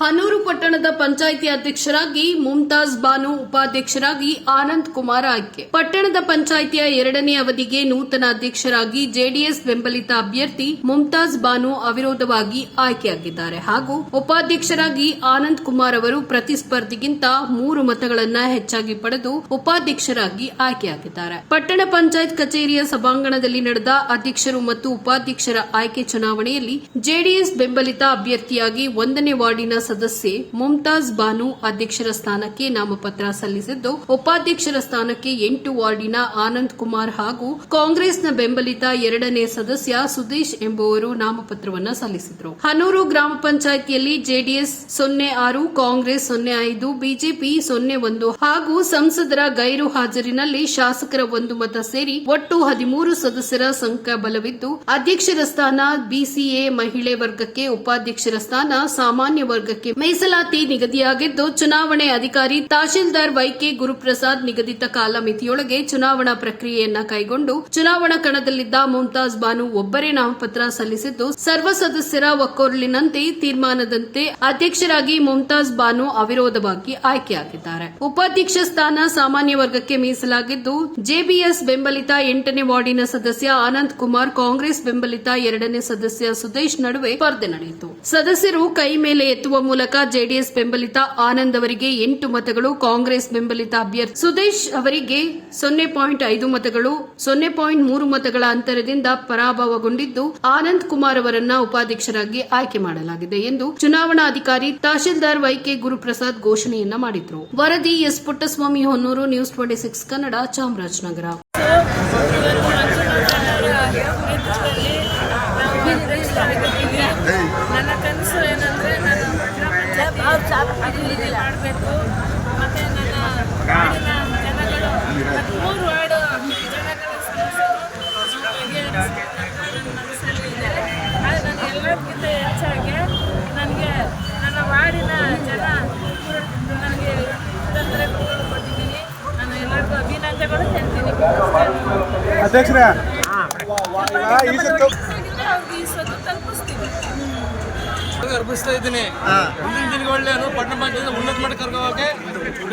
ಹನೂರು ಪಟ್ಟಣದ ಪಂಚಾಯಿತಿ ಅಧ್ಯಕ್ಷರಾಗಿ ಮುಮ್ತಾಜ್ ಬಾನು ಉಪಾಧ್ಯಕ್ಷರಾಗಿ ಆನಂದ್ ಕುಮಾರ್ ಆಯ್ಕೆ. ಪಟ್ಟಣದ ಪಂಚಾಯಿತಿಯ ಎರಡನೇ ಅವಧಿಗೆ ನೂತನ ಅಧ್ಯಕ್ಷರಾಗಿ ಜೆಡಿಎಸ್ ಬೆಂಬಲಿತ ಅಭ್ಯರ್ಥಿ ಮುಮ್ತಾಜ್ ಬಾನು ಅವಿರೋಧವಾಗಿ ಆಯ್ಕೆಯಾಗಿದ್ದಾರೆ. ಹಾಗೂ ಉಪಾಧ್ಯಕ್ಷರಾಗಿ ಆನಂದ್ ಕುಮಾರ್ ಅವರು ಪ್ರತಿಸ್ಪರ್ಧಿಗಿಂತ ಮೂರು ಮತಗಳನ್ನ ಹೆಚ್ಚಾಗಿ ಪಡೆದು ಉಪಾಧ್ಯಕ್ಷರಾಗಿ ಆಯ್ಕೆಯಾಗಿದ್ದಾರೆ. ಪಟ್ಟಣ ಪಂಚಾಯತ್ ಕಚೇರಿಯ ಸಭಾಂಗಣದಲ್ಲಿ ನಡೆದ ಅಧ್ಯಕ್ಷರು ಮತ್ತು ಉಪಾಧ್ಯಕ್ಷರ ಆಯ್ಕೆ ಚುನಾವಣೆಯಲ್ಲಿ ಜೆಡಿಎಸ್ ಬೆಂಬಲಿತ ಅಭ್ಯರ್ಥಿಯಾಗಿ ಒಂದನೇ ವಾರ್ಡಿನ ಸದಸ್ಯೆ ಮುಮ್ತಾಜ್ ಬಾನು ಅಧ್ಯಕ್ಷರ ಸ್ಥಾನಕ್ಕೆ ನಾಮಪತ್ರ ಸಲ್ಲಿಸಿದ್ದು, ಉಪಾಧ್ಯಕ್ಷರ ಸ್ಥಾನಕ್ಕೆ ಎಂಟು ವಾರ್ಡಿನ ಆನಂದ್ ಕುಮಾರ್ ಹಾಗೂ ಕಾಂಗ್ರೆಸ್ನ ಬೆಂಬಲಿತ ಎರಡನೇ ಸದಸ್ಯ ಸುದೇಶ್ ಎಂಬುವರು ನಾಮಪತ್ರವನ್ನು ಸಲ್ಲಿಸಿದರು. ಹನೂರು ಗ್ರಾಮ ಪಂಚಾಯಿತಿಯಲ್ಲಿ ಜೆಡಿಎಸ್ ಸೊನ್ನೆ ಆರು, ಕಾಂಗ್ರೆಸ್ ಸೊನ್ನೆ ಐದು, ಬಿಜೆಪಿ ಸೊನ್ನೆ ಒಂದು ಹಾಗೂ ಸಂಸದರ ಗೈರು ಹಾಜರಿನಲ್ಲಿ ಶಾಸಕರ ಒಂದು ಮತ ಸೇರಿ ಒಟ್ಟು ಹದಿಮೂರು ಸದಸ್ಯರ ಸಂಖ್ಯೆ ಬಲವಿದ್ದು, ಅಧ್ಯಕ್ಷರ ಸ್ಥಾನ ಬಿಸಿಎ ಮಹಿಳೆ ವರ್ಗಕ್ಕೆ, ಉಪಾಧ್ಯಕ್ಷರ ಸ್ಥಾನ ಸಾಮಾನ್ಯ ವರ್ಗಕ್ಕೆ ಮೀಸಲಾತಿ ನಿಗದಿಯಾಗಿದ್ದು, ಚುನಾವಣೆ ಅಧಿಕಾರಿ ತಹಶೀಲ್ದಾರ್ ವೈಕೆ ಗುರುಪ್ರಸಾದ್ ನಿಗದಿತ ಕಾಲಮಿತಿಯೊಳಗೆ ಚುನಾವಣಾ ಪ್ರಕ್ರಿಯೆಯನ್ನ ಕೈಗೊಂಡು, ಚುನಾವಣಾ ಕಣದಲ್ಲಿದ್ದ ಮುಮ್ತಾಜ್ ಬಾನು ಒಬ್ಬರೇ ನಾಮಪತ್ರ ಸಲ್ಲಿಸಿದ್ದು, ಸರ್ವ ಸದಸ್ಯರ ಒಕ್ಕೊರಲಿನಂತೆ ತೀರ್ಮಾನದಂತೆ ಅಧ್ಯಕ್ಷರಾಗಿ ಮುಮ್ತಾಜ್ ಬಾನು ಅವಿರೋಧವಾಗಿ ಆಯ್ಕೆಯಾಗಿದ್ದಾರೆ. ಉಪಾಧ್ಯಕ್ಷ ಸ್ಥಾನ ಸಾಮಾನ್ಯ ವರ್ಗಕ್ಕೆ ಮೀಸಲಾಗಿದ್ದು ಜೆಬಿಎಸ್ ಬೆಂಬಲಿತ ಎಂಟನೇ ವಾರ್ಡಿನ ಸದಸ್ಯ ಆನಂದ್ ಕುಮಾರ್, ಕಾಂಗ್ರೆಸ್ ಬೆಂಬಲಿತ ಎರಡನೇ ಸದಸ್ಯ ಸುದೇಶ್ ನಡುವೆ ಸ್ಪರ್ಧೆ ನಡೆಯಿತು. ಸದಸ್ಯರು ಕೈ ಮೇಲೆ ಎತ್ತುವ ಮೂಲಕ ಜೆಡಿಎಸ್ ಬೆಂಬಲಿತ ಆನಂದ್ ಅವರಿಗೆ ಎಂಟು ಮತಗಳು, ಕಾಂಗ್ರೆಸ್ ಬೆಂಬಲಿತ ಅಭ್ಯರ್ಥಿ ಸುದೇಶ್ ಅವರಿಗೆ ಸೊನ್ನೆ ಪಾಯಿಂಟ್ ಐದು ಮತಗಳು, ಸೊನ್ನೆ ಪಾಯಿಂಟ್ ಮೂರು ಮತಗಳ ಅಂತರದಿಂದ ಪರಾಭವಗೊಂಡಿದ್ದು ಆನಂದ್ ಕುಮಾರ್ ಅವರನ್ನ ಉಪಾಧ್ಯಕ್ಷರಾಗಿ ಆಯ್ಕೆ ಮಾಡಲಾಗಿದೆ ಎಂದು ಚುನಾವಣಾಧಿಕಾರಿ ತಹಶೀಲ್ದಾರ್ ವೈಕೆ ಗುರುಪ್ರಸಾದ್ ಘೋಷಣೆಯನ್ನ ಮಾಡಿದ್ರು. ವರದಿ S Puttaswamy Honnur, news twenty six Kannada, Chamarajanagar ನನ್ನ ಕನಸು ಏನಂದ್ರೆ ನಾನು ಗ್ರಾಮ ಪಂಚಾಯತಿ ಅಭಿವೃದ್ಧಿ ಮಾಡಬೇಕು ಮತ್ತೆ ನನ್ನ ವಾರ್ಡಿನ ಜನಗಳು ಮೂರು ವಾರ್ಡು ಜನಗಳ ಸಮಸ್ಯೆಗಳು ಬಗೆಹರಿಸಬೇಕು ಅಂತ ನನ್ನ ಮನಸ್ಸಲ್ಲಿ ಇದೆ ಆದರೆ ನನಗೆ ಎಲ್ಲದಕ್ಕಿಂತ ಹೆಚ್ಚಾಗಿ ನನಗೆ ನನ್ನ ವಾರ್ಡಿನ ಜನ ನನಗೆ ತೊಂದರೆಗಳು ಕೊಟ್ಟಿದ್ದೀನಿ ನಾನು ಎಲ್ಲರಿಗೂ ಅಭಿನಂದನೆಗಳು ಹೇಳ್ತೀನಿ ಅಧ್ಯಕ್ಷರೇ ಅವ್ರಿಗೆ ಈ ಸ್ವತ್ತು ತಲುಪಿಸ್ತೀನಿ. ಅರ್ಪಿಸ್ತಾ ಇದ್ದೀನಿ. ಮುಂದಿನ ದಿನಗಳಲ್ಲಿ ನಾನು ಪಟ್ಟಣ ಪಂಚಾಯತ್ ಉನ್ನತ ಮಟ್ಟ ಕರ್ಕೋಕೆ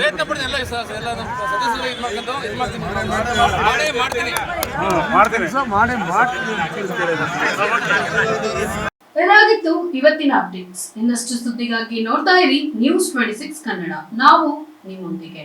ಪ್ರಯತ್ನ ಪಡ್ತೀನಿ ಎಲ್ಲ ಎಲ್ಲ ನಮ್ಮ ಸದಸ್ಯರು ಇದು ಮಾಡ್ಕೊಂಡು ಇದು ಮಾಡ್ತೀನಿ. ಮಾಡೇ ಮಾಡ್ತೀನಿ. ಮಾಡ್ತೀನಿ. ಮಾಡಿ ಮಾಡ್ತೀನಿ ಇದಾಗಿತ್ತು ಇವತ್ತಿನ ಅಪ್ಡೇಟ್ಸ್. ಇನ್ನಷ್ಟು ಸುದ್ದಿಗಾಗಿ ನೋಡ್ತಾ ಇರಿ. News twenty six Kannada. ನಾವು ನಿಮ್ಮೊಂದಿಗೆ.